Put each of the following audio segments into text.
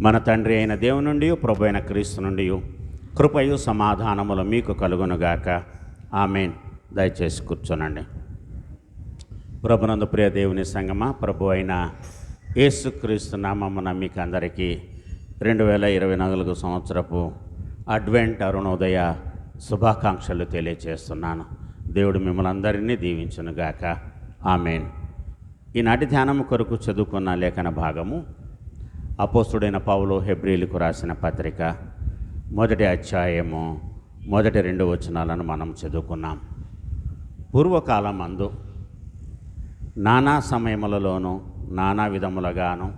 మన తండ్రి అయిన దేవుని నుండి ప్రభు అయిన క్రీస్తు నుండి కృపయు సమాధానములు మీకు కలుగునుగాక. ఆమెన్. దయచేసి కూర్చోనండి. ప్రభునందు ప్రియ దేవుని సంగమ ప్రభు అయిన యేసుక్రీస్తు నామమున మీకు అందరికీ రెండు వేల ఇరవై నాలుగు సంవత్సరపు అడ్వెంట్ అరుణోదయ శుభాకాంక్షలు తెలియచేస్తున్నాను. దేవుడు మిమ్మల్ని అందరినీ దీవించునుగాక. ఆమెన్. ఈనాటి ధ్యానము కొరకు చదువుకున్న లేఖన భాగము అపోస్తుడైన పౌలు హెబ్రిలకు రాసిన పత్రిక మొదటి అధ్యాయము మొదటి రెండు వచనాలను మనం చదువుకున్నాం. పూర్వకాలం అందు నానా సమయములలోనూ నానా విధములుగాను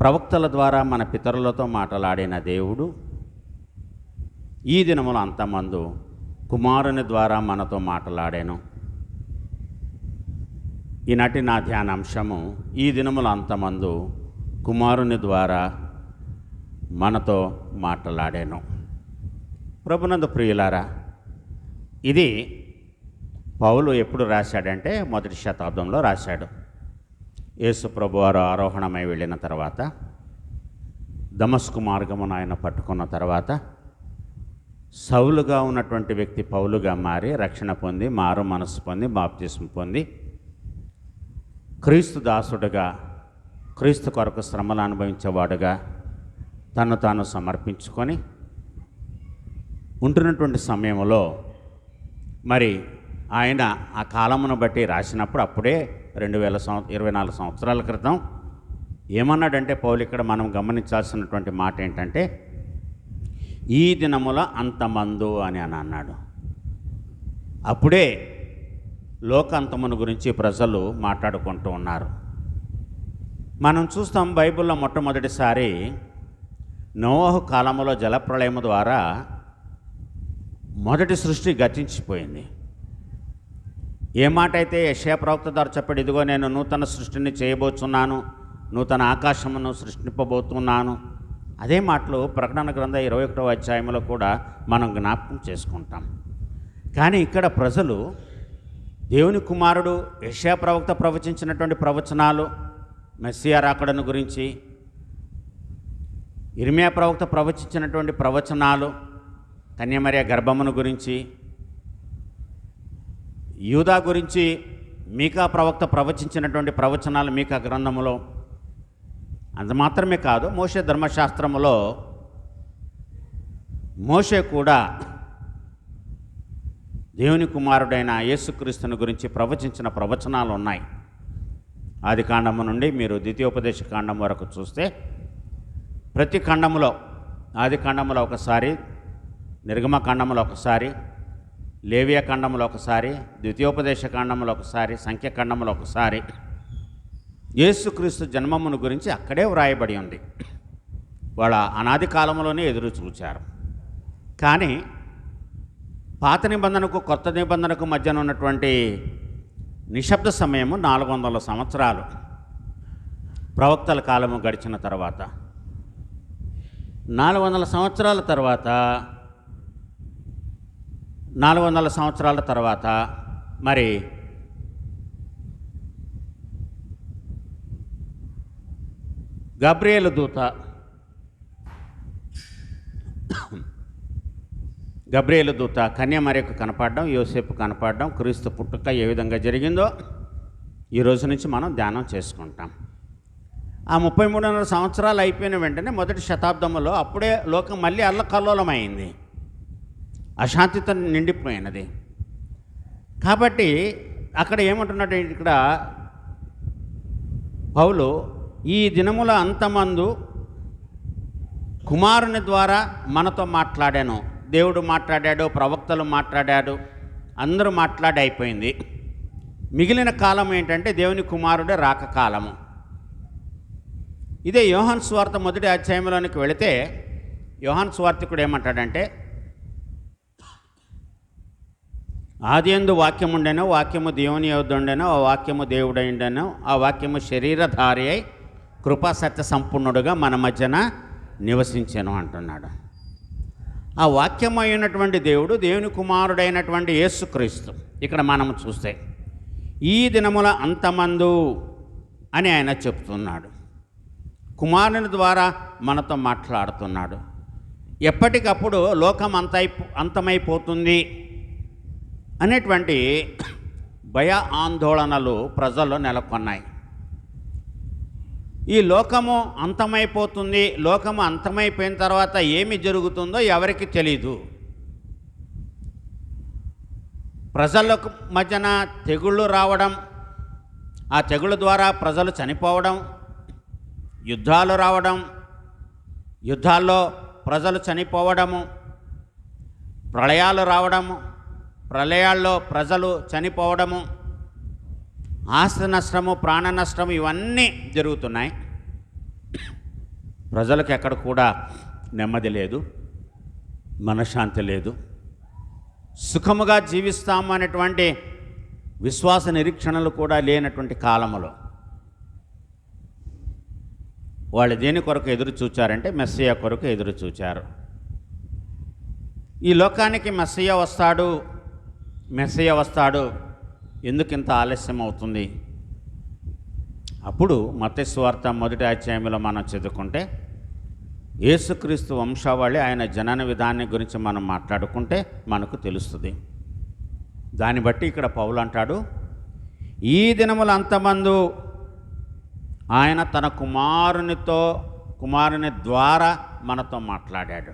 ప్రవక్తల ద్వారా మన పితరులతో మాట్లాడిన దేవుడు ఈ దినముల అంతమందు కుమారుని ద్వారా మనతో మాట్లాడాను. ఈనాటి నా ధ్యానాంశము ఈ దినముల అంతమందు కుమారుని ద్వారా మనతో మాట్లాడాను. ప్రభునందు ప్రియులారా ఇది పౌలు ఎప్పుడు రాశాడంటే మొదటి శతాబ్దంలో రాశాడు. యేసు ప్రభువారు ఆరోహణమై వెళ్ళిన తర్వాత దమస్కు మార్గమును ఆయన పట్టుకున్న తర్వాత సౌలుగా ఉన్నటువంటి వ్యక్తి పౌలుగా మారి రక్షణ పొంది మారు మనస్సు పొంది బాప్తిసం పొంది క్రీస్తు దాసుడుగా క్రీస్తు కొరకు శ్రమలు అనుభవించేవాడుగా తను తాను సమర్పించుకొని ఉంటున్నటువంటి సమయంలో మరి ఆయన ఆ కాలమును బట్టి రాసినప్పుడు అప్పుడే రెండు వేల సంవ ఇరవై నాలుగు సంవత్సరాల క్రితం ఏమన్నాడంటే పౌలు ఇక్కడ మనం గమనించాల్సినటువంటి మాట ఏంటంటే ఈ దినముల అంతమందు అని అని అన్నాడు. అప్పుడే లోకాంతమును గురించి ప్రజలు మాట్లాడుకుంటూ ఉన్నారు. మనం చూస్తాం బైబిల్లో మొట్టమొదటిసారి నోవహు కాలంలో జలప్రళయము ద్వారా మొదటి సృష్టి గతించిపోయింది. ఏ మాట అయితే యశయ ప్రవక్త ద్వారా చెప్పాడు ఇదిగో నేను నూతన సృష్టిని చేయబోతున్నాను నూతన ఆకాశమును సృష్టింపబోతున్నాను. అదే మాటలు ప్రకటన గ్రంథ ఇరవై ఒకటో అధ్యాయంలో కూడా మనం జ్ఞాపకం చేసుకుంటాం. కానీ ఇక్కడ ప్రజలు దేవుని కుమారుడు యశయ ప్రవక్త ప్రవచించినటువంటి ప్రవచనాలు మెస్సియా రాకడను గురించి ఇర్మియా ప్రవక్త ప్రవచించినటువంటి ప్రవచనాలు కన్యమర్య గర్భమును గురించి యూదా గురించి మీకా ప్రవక్త ప్రవచించినటువంటి ప్రవచనాలు మీకా గ్రంథములో అంత మాత్రమే కాదు మోషే ధర్మశాస్త్రములో మోషే కూడా దేవుని కుమారుడైన యేసుక్రీస్తుని గురించి ప్రవచించిన ప్రవచనాలు ఉన్నాయి. ఆది కాండము నుండి మీరు ద్వితీయోపదేశ కాండం వరకు చూస్తే ప్రతి ఖండములో ఆది కాండములో ఒకసారి నిర్గమ కాండములో ఒకసారి లేవియ ఖండములో ఒకసారి ద్వితీయోపదేశ కాండములో ఒకసారి సంఖ్య ఖండములో ఒకసారి యేసుక్రీస్తు జన్మమును గురించి అక్కడే వ్రాయబడి ఉంది. వాళ్ళ అనాది కాలంలోనే ఎదురు చూచారు. కానీ పాత నిబంధనకు కొత్త నిబంధనకు మధ్యన ఉన్నటువంటి నిశ్శబ్ద సమయము నాలుగు వందల సంవత్సరాలు. ప్రవక్తల కాలము గడిచిన తర్వాత. నాలుగు వందల సంవత్సరాల తర్వాత నాలుగు వందల సంవత్సరాల తర్వాత మరి గబ్రియేలు దూత గబ్రియేలు దూత కన్యామర్యకు కనపడడం యోసేపు కనపడడం క్రీస్తు పుట్టుక ఏ విధంగా జరిగిందో ఈ రోజు నుంచి మనం ధ్యానం చేసుకుంటాం. ఆ ముప్పై మూడున్నర సంవత్సరాలు అయిపోయిన వెంటనే మొదటి శతాబ్దంలో అప్పుడే లోకం మళ్ళీ అల్లకల్లోలమైంది. అశాంతితో నిండిపోయినది. కాబట్టి అక్కడ ఏమంటున్నాడు ఇక్కడ? పౌలు ఈ దినముల అంతమందు కుమారుని ద్వారా మనతో మాట్లాడాను. దేవుడు మాట్లాడాడు ప్రవక్తలు మాట్లాడాడు అందరూ మాట్లాడి అయిపోయింది. మిగిలిన కాలం ఏంటంటే దేవుని కుమారుడే రాక కాలము. ఇదే యోహన్ స్వార్థ మొదటి అధ్యాయంలోనికి వెళితే యోహాన్ స్వార్థికుడు ఏమంటాడంటే ఆది ఎందు వాక్యం ఉండేనో వాక్యము దేవుని యొద్దుండెను ఆ వాక్యము దేవుడైండెను ఆ వాక్యము శరీరధారి అయి కృపాసత్య సంపూర్ణుడుగా మన మధ్యన నివసించాను అంటున్నాడు. ఆ వాక్యమైనటువంటి దేవుడు దేవుని కుమారుడైనటువంటి యేసుక్రీస్తు. ఇక్కడ మనం చూస్తే ఈ దినముల అంతమందు అని ఆయన చెప్తున్నాడు. కుమారుని ద్వారా మనతో మాట్లాడుతున్నాడు. ఎప్పటికప్పుడు లోకం అంతై అంతమైపోతుంది అనేటువంటి భయ ఆందోళనలు ప్రజల్లో నెలకొన్నాయి. ఈ లోకము అంతమైపోతుంది లోకము అంతమైపోయిన తర్వాత ఏమి జరుగుతుందో ఎవరికి తెలీదు. ప్రజలకు మధ్యన తెగుళ్ళు రావడం ఆ తెగుళ్ళ ద్వారా ప్రజలు చనిపోవడం యుద్ధాలు రావడం యుద్ధాల్లో ప్రజలు చనిపోవడము ప్రళయాలు రావడము ప్రళయాల్లో ప్రజలు చనిపోవడము ఆస్తి నష్టము ప్రాణ నష్టము ఇవన్నీ జరుగుతున్నాయి. ప్రజలకు ఎక్కడ కూడా నెమ్మది లేదు మనశ్శాంతి లేదు. సుఖముగా జీవిస్తాము అనేటువంటి విశ్వాస నిరీక్షణలు కూడా లేనటువంటి కాలములో వాళ్ళు దేని కొరకు ఎదురు చూచారంటే మెస్సయ్య కొరకు ఎదురు చూచారు. ఈ లోకానికి మెస్సయ్య వస్తాడు మెస్సయ్య వస్తాడు ఎందుకు ఇంత ఆలస్యం అవుతుంది? అప్పుడు మతస్వార్త మొదటి అధ్యాయంలో మనం చదువుకుంటే యేసుక్రీస్తు వంశావళి ఆయన జనన విధానం గురించి మనం మాట్లాడుకుంటే మనకు తెలుస్తుంది. దాన్ని బట్టి ఇక్కడ పౌలు అంటాడు ఈ దినముల అంతమందు ఆయన తన కుమారునితో కుమారుని ద్వారా మనతో మాట్లాడాడు.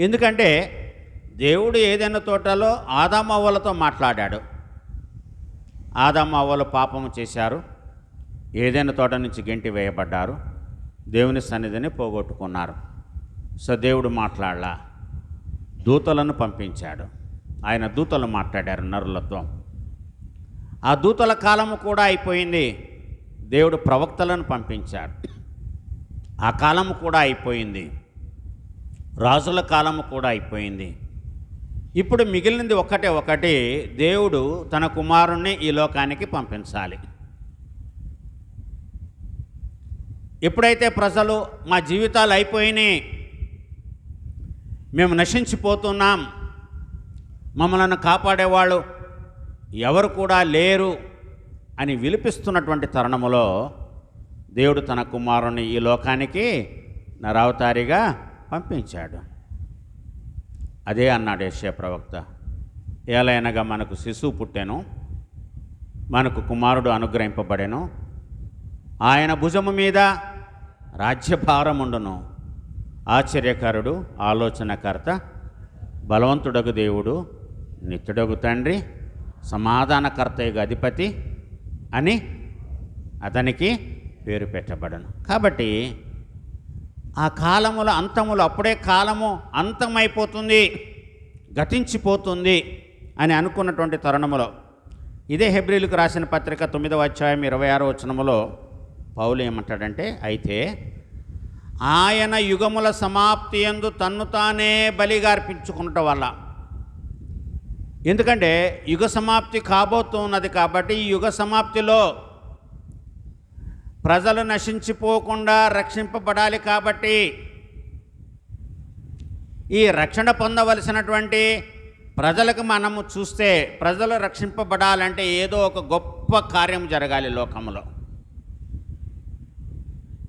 ఎందుకంటే దేవుడు ఏదైనా తోటలో ఆదామవ్వలతో మాట్లాడాడు. ఆదాము అవ్వలు పాపము చేశారు. ఏదైనా తోట నుంచి గెంటి వేయబడ్డారు. దేవుని సన్నిధిని పోగొట్టుకున్నారు. సో దేవుడు మాట్లాడలా. దూతలను పంపించాడు. ఆయన దూతలు మాట్లాడారు నరులతో ఆ దూతల కాలము కూడా అయిపోయింది. దేవుడు ప్రవక్తలను పంపించాడు. ఆ కాలము కూడా అయిపోయింది. రాజుల కాలము కూడా అయిపోయింది. ఇప్పుడు మిగిలినది ఒకటే ఒకటి దేవుడు తన కుమారుణ్ణి ఈ లోకానికి పంపించాలి. ఎప్పుడైతే ప్రజలు మా జీవితాలు అయిపోయినాయి మేము నశించిపోతున్నాం మమ్మల్ని కాపాడేవాళ్ళు ఎవరు కూడా లేరు అని విలిపిస్తున్నటువంటి తరుణములో దేవుడు తన కుమారుని ఈ లోకానికి నరావతారిగా పంపించాడు. అదే అన్నాడు యశ్య ప్రవక్త. ఏలైనగా మనకు శిశువు పుట్టెను మనకు కుమారుడు అనుగ్రహింపబడెను. ఆయన భుజము మీద రాజ్యభారముండును ఆశ్చర్యకరుడు ఆలోచనకర్త బలవంతుడగు దేవుడు నిత్యుడగు తండ్రి సమాధానకర్తయ్యగు అధిపతి అని అతనికి పేరు పెట్టబడను. కాబట్టి ఆ కాలముల అంతములు అప్పుడే కాలము అంతమైపోతుంది గతించిపోతుంది అని అనుకున్నటువంటి తరుణములో ఇదే హెబ్రిలకు రాసిన పత్రిక తొమ్మిదవ అధ్యాయం ఇరవై ఆరో వచనములో పౌలు ఏమంటాడంటే అయితే ఆయన యుగముల సమాప్తి ఎందు తన్ను తానే బలిగా అర్పించుకున్నట వల్ల. ఎందుకంటే యుగ సమాప్తి కాబోతున్నది కాబట్టి ఈ యుగ సమాప్తిలో ప్రజలు నశించిపోకుండా రక్షింపబడాలి కాబట్టి ఈ రక్షణ పొందవలసినటువంటి ప్రజలకు మనము చూస్తే ప్రజలు రక్షింపబడాలంటే ఏదో ఒక గొప్ప కార్యం జరగాలి లోకంలో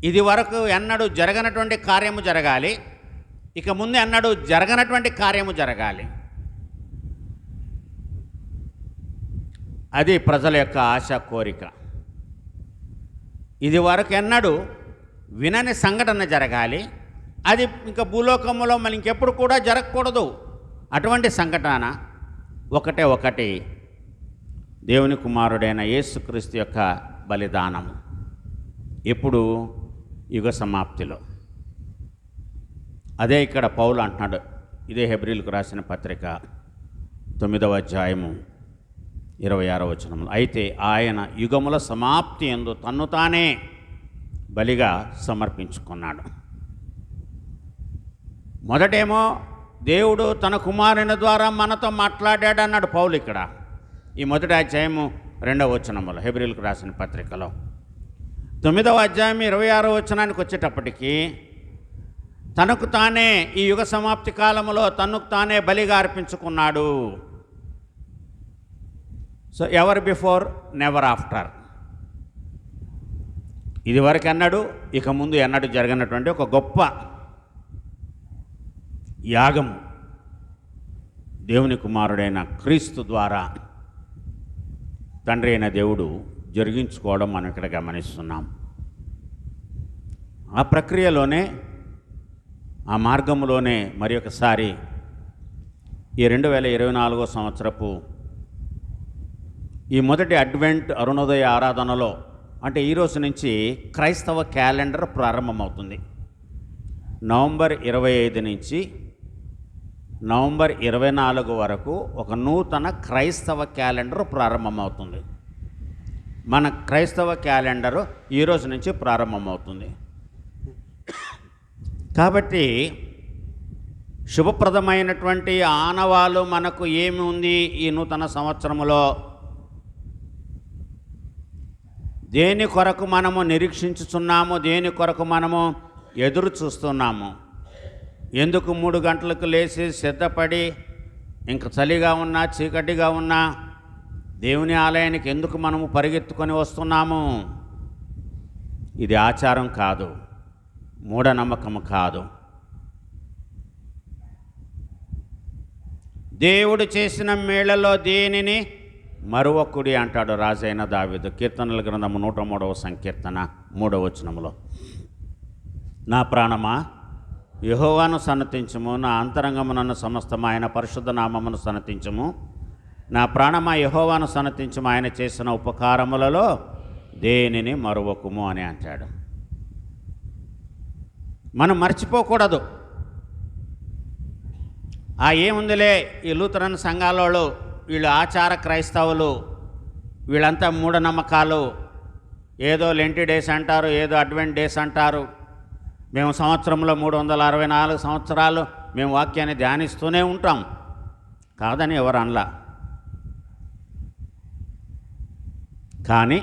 ఇది వరకు ఎన్నడూ జరగనటువంటి కార్యము జరగాలి. ఇక ముందు ఎన్నడూ జరగనటువంటి కార్యము జరగాలి. అది ప్రజల యొక్క ఆశ కోరిక. ఇది వరకు ఎన్నడూ వినని సంఘటన జరగాలి. అది ఇంకా భూలోకంలో మన ఇంకెప్పుడు కూడా జరగకూడదు. అటువంటి సంఘటన ఒకటే ఒకటి. దేవుని కుమారుడైన యేసుక్రీస్తు యొక్క బలిదానం ఎప్పుడు యుగ సమాప్తిలో. అదే ఇక్కడ పౌలు అంటున్నాడు. ఇదే హెబ్రిల్కు రాసిన పత్రిక తొమ్మిదవ అధ్యాయము. ఇరవై ఆరో వచనములు అయితే ఆయన యుగముల సమాప్తి ఎందు తన్ను తానే బలిగా సమర్పించుకున్నాడు. మొదటేమో దేవుడు తన కుమారుని ద్వారా మనతో మాట్లాడాడు అన్నాడు పౌలు ఇక్కడ. ఈ మొదటి అధ్యాయము రెండవ వచనములో హెబ్రిల్కు రాసిన పత్రికలో. తొమ్మిదవ అధ్యాయం ఇరవై ఆరో వచనానికి వచ్చేటప్పటికీ తనకు తానే ఈ యుగ సమాప్తి కాలములో తనకు తానే బలిగా అర్పించుకున్నాడు. So ever before never after ఇదివరకు అన్నాడు ఇక ముందు ఎన్నడూ జరగనటువంటి ఒక గొప్ప యాగము దేవుని కుమారుడైన క్రీస్తు ద్వారా తండ్రి అయిన దేవుడు జరిగించుకోవడం మనం ఇక్కడ గమనిస్తున్నాం. ఆ ప్రక్రియలోనే ఆ మార్గంలోనే మరి ఒకసారి ఈ రెండు వేల ఇరవై నాలుగో సంవత్సరపు ఈ మొదటి అడ్వెంట్ అరుణోదయ ఆరాధనలో అంటే ఈరోజు నుంచి క్రైస్తవ క్యాలెండర్ ప్రారంభమవుతుంది. నవంబర్ ఇరవై ఐదు నుంచి నవంబర్ ఇరవై నాలుగు వరకు ఒక నూతన క్రైస్తవ క్యాలెండర్ ప్రారంభమవుతుంది. మన క్రైస్తవ క్యాలెండరు ఈ రోజు నుంచి ప్రారంభమవుతుంది. కాబట్టి శుభప్రదమైనటువంటి ఆనవాలు మనకు ఏమి ఉంది ఈ నూతన సంవత్సరములో దేని కొరకు మనము నిరీక్షించుచున్నాము దేని కొరకు మనము ఎదురు చూస్తున్నాము. ఎందుకు మూడు గంటలకు లేచి సిద్ధపడి ఇంక చలిగా ఉన్నా చీకటిగా ఉన్నా దేవుని ఆలయానికి ఎందుకు మనము పరిగెత్తుకొని వస్తున్నాము? ఇది ఆచారం కాదు మూఢనమ్మకం కాదు. దేవుడు చేసిన మేళలో దేనిని మరువకుడి అంటాడు రాజైన దావిదు. కీర్తనల గ్రంథము నూట మూడవ సంకీర్తన మూడవ వచనములో. నా ప్రాణమా? యహోవాను సన్నతించము నా అంతరంగమునన్న సమస్తము ఆయన పరిశుద్ధ నామమును సన్నతించము. నా ప్రాణమా? యహోవాను సన్నతించము ఆయన చేసిన ఉపకారములలో దేనిని మరువకుము అని అంటాడు. మనం మర్చిపోకూడదు. ఆ ఏముందిలే? ఈ లూతరన్ సంఘాలలో వీళ్ళు ఆచార క్రైస్తవులు వీళ్ళంతా మూఢనమ్మకాలు. ఏదో లెంటి డేస్ అంటారు ఏదో అడ్వెంట్ డేస్ అంటారు. మేము సంవత్సరంలో మూడు వందల అరవై నాలుగు సంవత్సరాలు మేము వాక్యాన్ని ధ్యానిస్తూనే ఉంటాం. కాదని ఎవరు అనలా కానీ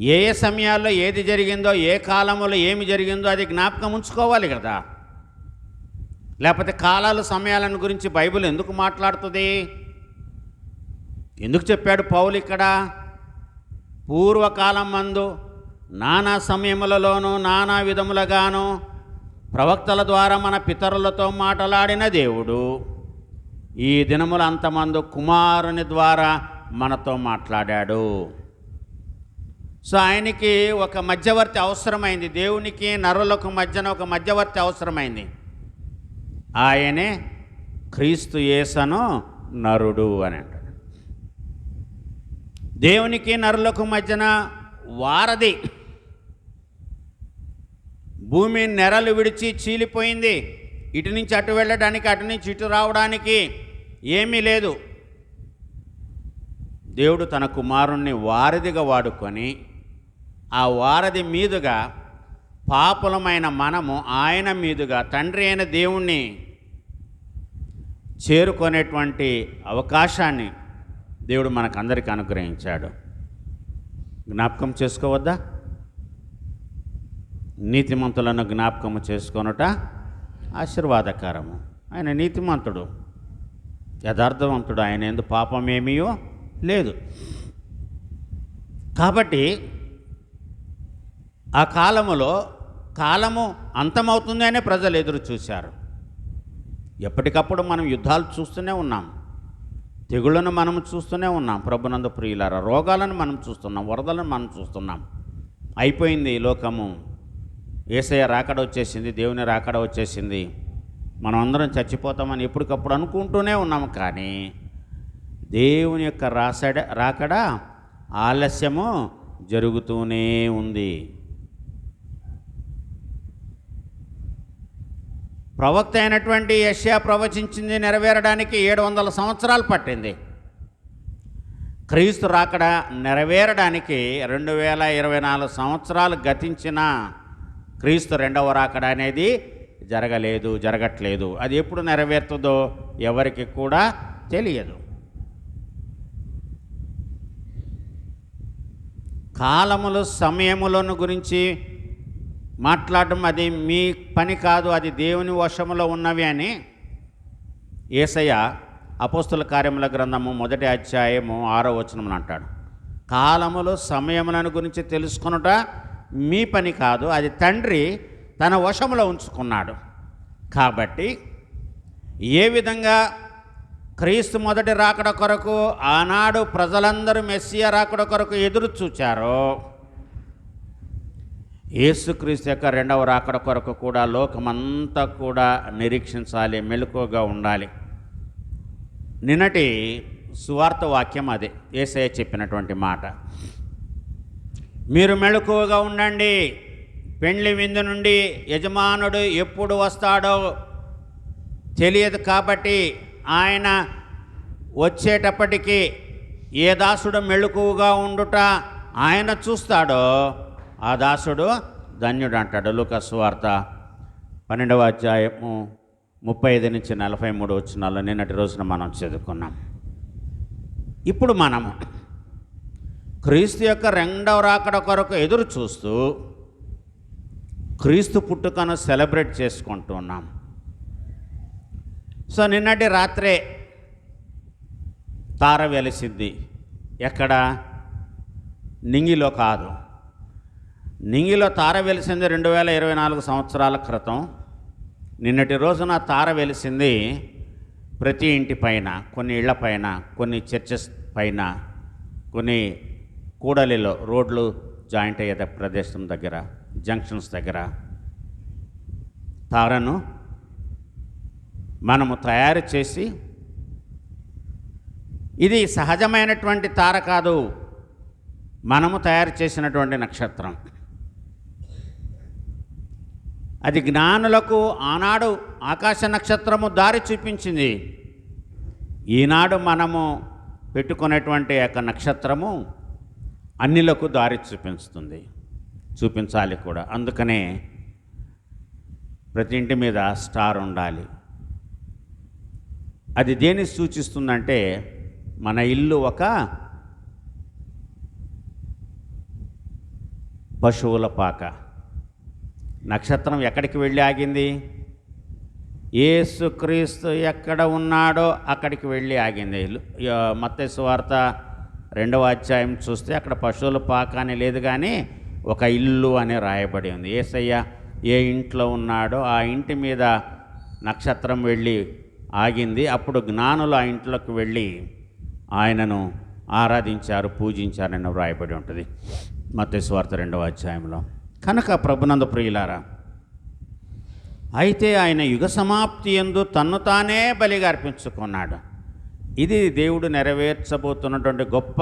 ఏ ఏ సమయాల్లో ఏది జరిగిందో ఏ కాలంలో ఏమి జరిగిందో అది జ్ఞాపకం ఉంచుకోవాలి కదా. లేకపోతే కాలాలు సమయాలను గురించి బైబిల్ ఎందుకు మాట్లాడుతుంది? ఎందుకు చెప్పాడు పౌలు ఇక్కడ? పూర్వకాలం మందు నానా సమయములలోనూ నానా విధములుగాను ప్రవక్తల ద్వారా మన పితరులతో మాట్లాడిన దేవుడు. ఈ దినముల అంతమందు కుమారుని ద్వారా మనతో మాట్లాడాడు. సో ఆయనకి ఒక మధ్యవర్తి అవసరమైంది. దేవునికి నరులకు మధ్యన ఒక మధ్యవర్తి అవసరమైంది. ఆయనే క్రీస్తు యేసను నరుడు అని అంటాడు దేవునికి నరులకు మధ్యన వారధి. భూమి నెరలు విడిచి చీలిపోయింది. ఇటు నుంచి అటు వెళ్ళడానికి అటు నుంచి ఇటు రావడానికి ఏమీ లేదు. దేవుడు తన కుమారుణ్ణి వారధిగా వాడుకొని ఆ వారధి మీదుగా పాపులమైన మనము ఆయన మీదుగా తండ్రి అయిన దేవుణ్ణి చేరుకునేటువంటి అవకాశాన్ని దేవుడు మనకందరికీ అనుగ్రహించాడు. జ్ఞాపకం చేసుకోవద్దా? నీతిమంతులను జ్ఞాపకము చేసుకొనుట ఆశీర్వాదకరము. ఆయన నీతిమంతుడు యథార్థవంతుడు ఆయన ఎందు పాపమేమీయో లేదు. కాబట్టి ఆ కాలములో కాలము అంతమవుతుంది అనే ప్రజలు ఎదురు చూశారు. ఎప్పటికప్పుడు మనం యుద్ధాలు చూస్తూనే ఉన్నాం. తెగుళ్ళను మనం చూస్తూనే ఉన్నాం. ప్రభునంద ప్రియులార రోగాలను మనం చూస్తున్నాం వరదలను మనం చూస్తున్నాం. అయిపోయింది ఈ లోకము. ఏసయ్య రాకడ వచ్చేసింది దేవుని రాకడ వచ్చేసింది. మనం అందరం చచ్చిపోతామని ఎప్పటికప్పుడు అనుకుంటూనే ఉన్నాము కానీ దేవుని యొక్క రాసడ రాకడ ఆలస్యము జరుగుతూనే ఉంది. ప్రవక్త అయినటువంటి యష్యా ప్రవచించింది నెరవేరడానికి ఏడు వందల సంవత్సరాలు పట్టింది. క్రీస్తు రాకడ నెరవేరడానికి రెండు వేల ఇరవై నాలుగు సంవత్సరాలు గతించిన క్రీస్తు రెండవ రాకడ అనేది జరగలేదు జరగట్లేదు. అది ఎప్పుడు నెరవేరుతుందో ఎవరికి కూడా తెలియదు. కాలములు సమయములను గురించి మాట్లాడడం అది మీ పని కాదు అది దేవుని వశములో ఉన్నవి అని ఏసయ్య అపోస్తుల కార్యముల గ్రంథము మొదటి అధ్యాయము ఆరో వచనములు అంటాడు. కాలములు సమయములను గురించి తెలుసుకొనుట మీ పని కాదు అది తండ్రి తన వశములో ఉంచుకున్నాడు. కాబట్టి ఏ విధంగా క్రీస్తు మొదటి రాకడ కొరకు ఆనాడు ప్రజలందరూ మెస్సియా రాకడ కొరకు ఎదురు చూచారో యేసుక్రీస్తు యొక్క రెండవ రాకడ కొరకు కూడా లోకమంతా కూడా నిరీక్షించాలి మెలకువగా ఉండాలి. నిన్నటి సువార్త వాక్యం అదే ఏసయ్య చెప్పినటువంటి మాట. మీరు మెలకువగా ఉండండి పెండ్లి విందు నుండి యజమానుడు ఎప్పుడు వస్తాడో తెలియదు కాబట్టి ఆయన వచ్చేటప్పటికి ఏ దాసుడు మెళుకువగా ఉండుట ఆయన చూస్తాడో ఆ దాసుడు ధన్యుడు అంటాడు లూకస్ వార్త పన్నెండవ అధ్యాయము ముప్పై ఐదు నుంచి నలభై మూడు వచ్చినాల్లో నిన్నటి రోజున మనం చదువుకున్నాం. ఇప్పుడు మనము క్రీస్తు యొక్క రెండవ రాకడ కొరకు ఎదురు చూస్తూ క్రీస్తు పుట్టుకను సెలబ్రేట్ చేసుకుంటున్నాం సో నిన్నటి రాత్రే తార వెలిసింది ఎక్కడ? నింగిలో కాదు. నింగిలో తార వెలిసింది రెండు వేల ఇరవై నాలుగు సంవత్సరాల క్రితం. నిన్నటి రోజున తార వెలిసింది ప్రతి ఇంటి పైన కొన్ని ఇళ్ళ పైన కొన్ని చర్చెస్ పైన కొన్ని కూడలిలో రోడ్లు జాయింట్ అయ్యే ప్రదేశం దగ్గర జంక్షన్స్ దగ్గర. తారను మనము తయారు చేసి ఇది సహజమైనటువంటి తార కాదు. మనము తయారు చేసినటువంటి నక్షత్రం. అది జ్ఞానులకు ఆనాడు ఆకాశ నక్షత్రము దారి చూపించింది. ఈనాడు మనము పెట్టుకునేటువంటి యొక్క నక్షత్రము అన్నిలకు దారి చూపిస్తుంది. చూపించాలి కూడా. అందుకనే ప్రతి ఇంటి మీద స్టార్ ఉండాలి. అది దేని సూచిస్తుందంటే మన ఇల్లు ఒక పశువుల పాక. నక్షత్రం ఎక్కడికి వెళ్ళి ఆగింది? ఏసుక్రీస్తు ఎక్కడ ఉన్నాడో అక్కడికి వెళ్ళి ఆగింది. మత్స్సు వార్త రెండవ అధ్యాయం చూస్తే అక్కడ పశువుల పాక అని లేదు కానీ ఒక ఇల్లు అని రాయబడి ఉంది. ఏసయ్య ఏ ఇంట్లో ఉన్నాడో ఆ ఇంటి మీద నక్షత్రం వెళ్ళి ఆగింది. అప్పుడు జ్ఞానులు ఆ ఇంట్లోకి వెళ్ళి ఆయనను ఆరాధించారు పూజించారని వ్రాయబడి ఉంటుంది. మత్స్సు వార్త రెండవ అధ్యాయంలో. కనుక ప్రభునంద ప్రియులారా అయితే ఆయన యుగ సమాప్తి ఎందు తన్ను తానే బలిగా అర్పించుకున్నాడు. ఇది దేవుడు నెరవేర్చబోతున్నటువంటి గొప్ప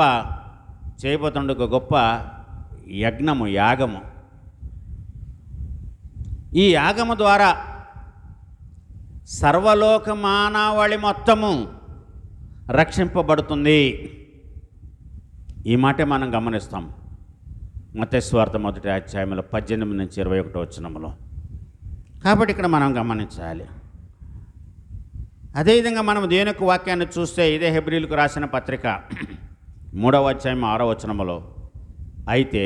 చేయబోతున్న ఒక గొప్ప యజ్ఞము యాగము. ఈ యాగము ద్వారా సర్వలోక మానవాళి మొత్తము రక్షింపబడుతుంది. ఈ మాటే మనం గమనిస్తాం. మతస్వార్థ మొదటి అధ్యాయంలో పద్దెనిమిది నుంచి ఇరవై ఒకటో వచ్చినములో కాబట్టి ఇక్కడ మనం గమనించాలి. అదేవిధంగా మనం దేనికి వాక్యాన్ని చూస్తే ఇదే హెబ్రిల్కు రాసిన పత్రిక. మూడవ అధ్యాయం ఆరో వచనములో. అయితే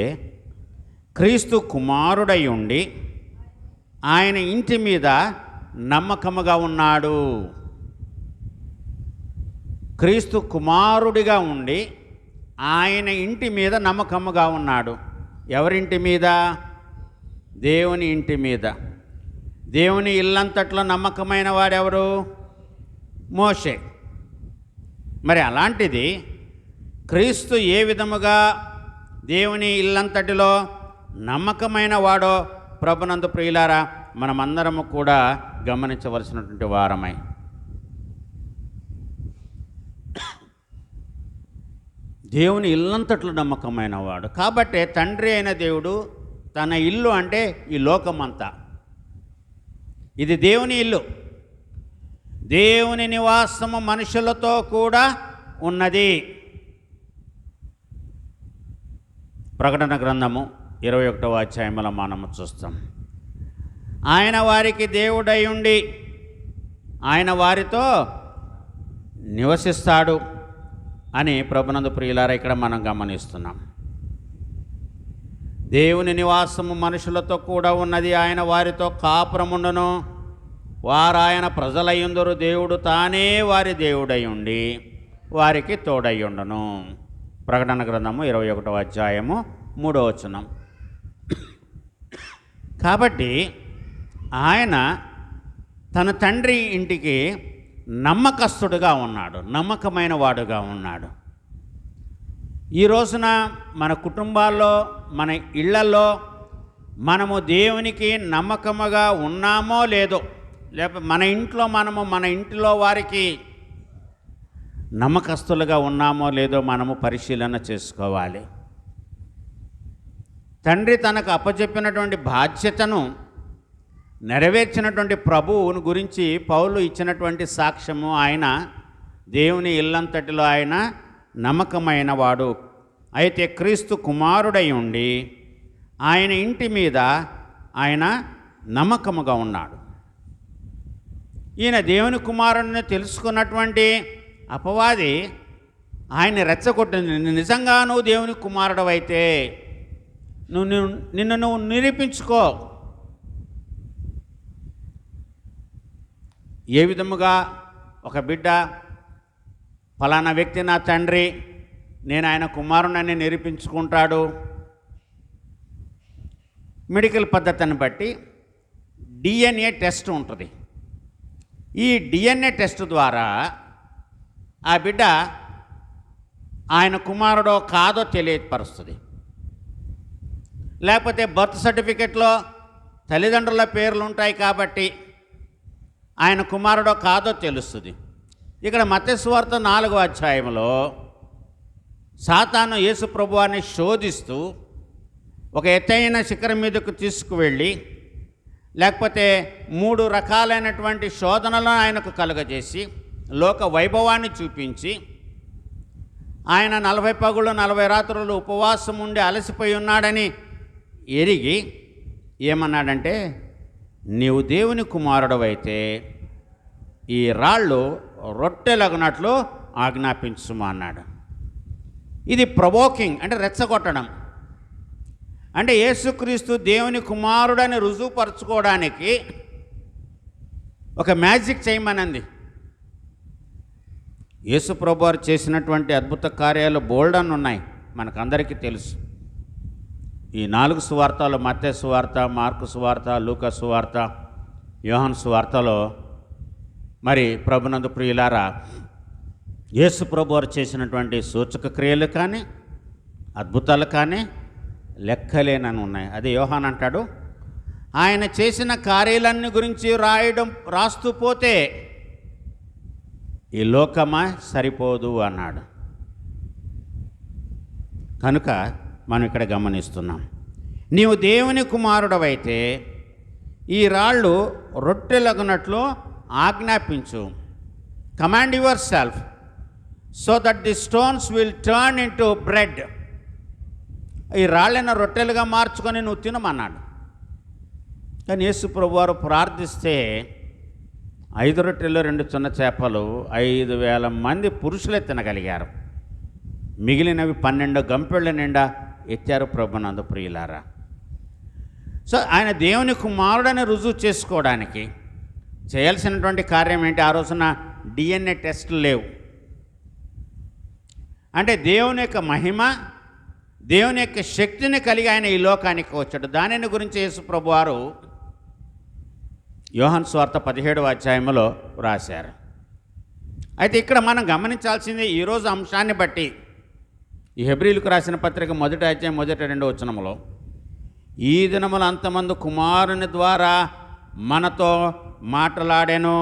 క్రీస్తు కుమారుడై ఉండి ఆయన ఇంటి మీద నమ్మకముగా ఉన్నాడు. క్రీస్తు కుమారుడిగా ఉండి ఆయన ఇంటి మీద నమ్మకముగా ఉన్నాడు. ఎవరింటి మీద? దేవుని ఇంటి మీద. దేవుని ఇల్లంతట్లో నమ్మకమైన వాడెవరు? మోషే. మరి అలాంటిది క్రీస్తు ఏ విధముగా దేవుని ఇల్లంతటిలో నమ్మకమైన వాడో? ప్రభునందు ప్రియులారా మనమందరము కూడా గమనించవలసినటువంటి వారమై. దేవుని ఇల్లంతట్లో నమ్మకమైన వాడు. కాబట్టే తండ్రి అయిన దేవుడు తన ఇల్లు అంటే ఈ లోకమంతా. ఇది దేవుని ఇల్లు. దేవుని నివాసము మనుషులతో కూడా ఉన్నది. ప్రకటన గ్రంథము ఇరవై ఒకటవ అధ్యాయముల మనము చూస్తాం. ఆయన వారికి దేవుడై ఉండి ఆయన వారితో నివసిస్తాడు. అని ప్రభునందు ప్రియులారా ఇక్కడ మనం గమనిస్తున్నాం. దేవుని నివాసము మనుషులతో కూడా ఉన్నది. ఆయన వారితో కాపురముండను. వారు ఆయన ప్రజలయ్యుందరు. దేవుడు తానే వారి దేవుడై ఉండి వారికి తోడయ్యుండను. ప్రకటన గ్రంథము ఇరవై ఒకటో అధ్యాయము మూడో వచనం. కాబట్టి ఆయన తన తండ్రి ఇంటికి నమ్మకస్తుడుగా ఉన్నాడు నమ్మకమైన వాడుగా ఉన్నాడు. ఈ రోజున మన కుటుంబాల్లో మన ఇళ్ళలో మనము దేవునికి నమ్మకముగా ఉన్నామో లేదో లేకపోతే మన ఇంట్లో మనము మన ఇంటిలో వారికి నమ్మకస్తులుగా ఉన్నామో లేదో మనము పరిశీలన చేసుకోవాలి. తండ్రి తనకు అప్పచెప్పినటువంటి బాధ్యతను నెరవేర్చినటువంటి ప్రభువుని గురించి పౌలు ఇచ్చినటువంటి సాక్ష్యము ఆయన దేవుని ఇల్లంతటిలో ఆయన నమ్మకమైన వాడు అయితే క్రీస్తు కుమారుడై ఉండి ఆయన ఇంటి మీద ఆయన నమ్మకముగా ఉన్నాడు. ఈయన దేవుని కుమారుడిని తెలుసుకున్నటువంటి అపవాది ఆయన రెచ్చగొట్టింది. నిజంగా నువ్వు దేవుని కుమారుడు అయితే నువ్వు నిన్ను నువ్వు నిరూపించుకో. ఏ విధముగా ఒక బిడ్డ ఫలానా వ్యక్తి నా తండ్రి నేను ఆయన కుమారుణ్ణి నిరూపించుకుంటాడు. మెడికల్ పద్ధతిని బట్టి డిఎన్ఏ టెస్ట్ ఉంటుంది. ఈ డిఎన్ఏ టెస్ట్ ద్వారా ఆ బిడ్డ ఆయన కుమారుడో కాదో తెలియపరుస్తుంది. లేకపోతే బర్త్ సర్టిఫికెట్లో తల్లిదండ్రుల పేర్లు ఉంటాయి కాబట్టి ఆయన కుమారుడో కాదో తెలుస్తుంది. ఇక్కడ మత్స్వార్త నాలుగో అధ్యాయంలో సాతాను యేసు ప్రభువాన్ని శోధిస్తూ ఒక ఎత్తైన శిఖరం మీదకు తీసుకువెళ్ళి లేకపోతే మూడు రకాలైనటువంటి శోధనలను ఆయనకు కలుగజేసి లోక వైభవాన్ని చూపించి ఆయన నలభై పగుళ్ళు నలభై రాత్రులు ఉపవాసం ఉండి అలసిపోయి ఉన్నాడని ఎరిగి ఏమన్నాడంటే నీవు దేవుని కుమారుడవైతే ఈ రాళ్ళు రొట్టెలగనట్లు ఆజ్ఞాపించుమా అన్నాడు. ఇది ప్రవోకింగ్ అంటే రెచ్చగొట్టడం. అంటే యేసుక్రీస్తు దేవుని కుమారుడని రుజువుపరచుకోవడానికి ఒక మ్యాజిక్ చేయమనంది. యేసు ప్రభు చేసినటువంటి అద్భుత కార్యాలు బోల్డ్ అని ఉన్నాయి మనకందరికీ తెలుసు. ఈ నాలుగు సువార్తలు మత్తే సువార్త మార్కు సువార్త లూక సువార్త యోహన్ సువార్తలో మరి ప్రభునందు ప్రియులారా యేసు ప్రభు వారు చేసినటువంటి సూచక క్రియలు కానీ అద్భుతాలు కానీ లెక్కలేనని ఉన్నాయి. అదే యోహాన్ అంటాడు ఆయన చేసిన కార్యాలన్నీ గురించి రాయడం రాస్తూ పోతే ఈ లోకమా సరిపోదు అన్నాడు. కనుక మనం ఇక్కడ గమనిస్తున్నాం. నీవు దేవుని కుమారుడవైతే ఈ రాళ్ళు రొట్టెలగునట్లు ఆజ్ఞాపించు. Command yourself so that the stones will turn into bread ఈ రాళ్ళను రొట్టెలుగా మార్చుకొని నువ్వు తినమన్నాడు. కానీ యేసు ప్రభు వారు ప్రార్థిస్తే ఐదు రొట్టెలు రెండు చిన్న చేపలు ఐదు వేల మంది పురుషులే తినగలిగారు. మిగిలినవి పన్నెండు గంపెళ్ళ నిండా ఎత్తారు ప్రభునందు ప్రియులారా. సో ఆయన దేవుని కుమారుడని రుజువు చేసుకోవడానికి చేయాల్సినటువంటి కార్యం ఏంటి? ఆ రోజున డిఎన్ఏ టెస్టులు లేవు. అంటే దేవుని యొక్క మహిమ దేవుని యొక్క శక్తిని కలిగి ఆయన ఈ లోకానికి వచ్చాడు. దానిని గురించి యేసు ప్రభు వారు యోహన్ స్వార్థ పదిహేడవ అధ్యాయంలో రాశారు. అయితే ఇక్కడ మనం గమనించాల్సింది ఈరోజు అంశాన్ని బట్టి ఈ హెబ్రిలకు రాసిన పత్రిక మొదటి అధ్యాయం మొదటి రెండో వచనములో ఈ దినములు అంతమంది కుమారుని ద్వారా మనతో మాట్లాడాను.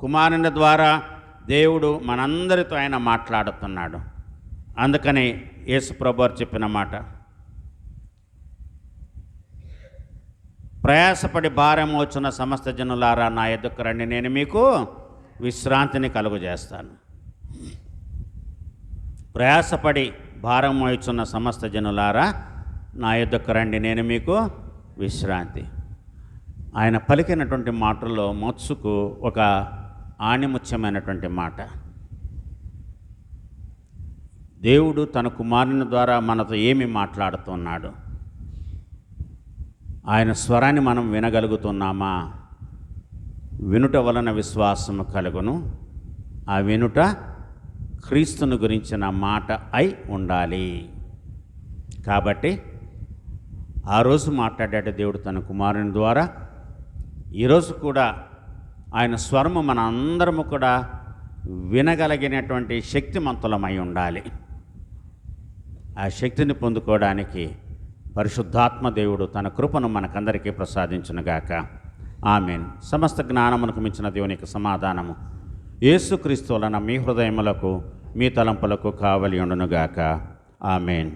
కుమారుని ద్వారా దేవుడు మనందరితో ఆయన మాట్లాడుతున్నాడు. అందుకని యేసు ప్రభు చెప్పిన మాట. ప్రయాసపడి భారం వచ్చిన సమస్త జనులారా నా ఎదుకు రండి నేను మీకు విశ్రాంతిని కలుగజేస్తాను. ప్రయాసపడి భారం మోయుచున్న సమస్త జనులారా నా యొద్దకు రండి నేను మీకు విశ్రాంతి. ఆయన పలికినటువంటి మాటల్లో మత్సుకు ఒక ఆణిముత్యమైనటువంటి మాట. దేవుడు తన కుమారుని ద్వారా మనతో ఏమి మాట్లాడుతున్నాడు? ఆయన స్వరాన్ని మనం వినగలుగుతున్నామా? వినుట వలన విశ్వాసము కలుగును. ఆ వినుట క్రీస్తుని గురించిన మాట అయి ఉండాలి. కాబట్టి ఆ రోజు మాట్లాడాడు దేవుడు తన కుమారుని ద్వారా. ఈరోజు కూడా ఆయన స్వరము మన అందరము కూడా వినగలిగినటువంటి శక్తిమంతులమై ఉండాలి. ఆ శక్తిని పొందుకోవడానికి పరిశుద్ధాత్మ దేవుడు తన కృపను మనకందరికీ ప్రసాదించునుగాక. ఆమెన్. సమస్త జ్ఞానమునకు మించిన దేవునికి సమాధానము. యేసుక్రీస్తు వలన మీ హృదయములకు మీ తలంపులకు కావలి ఉండునుగాక. ఆమెన్.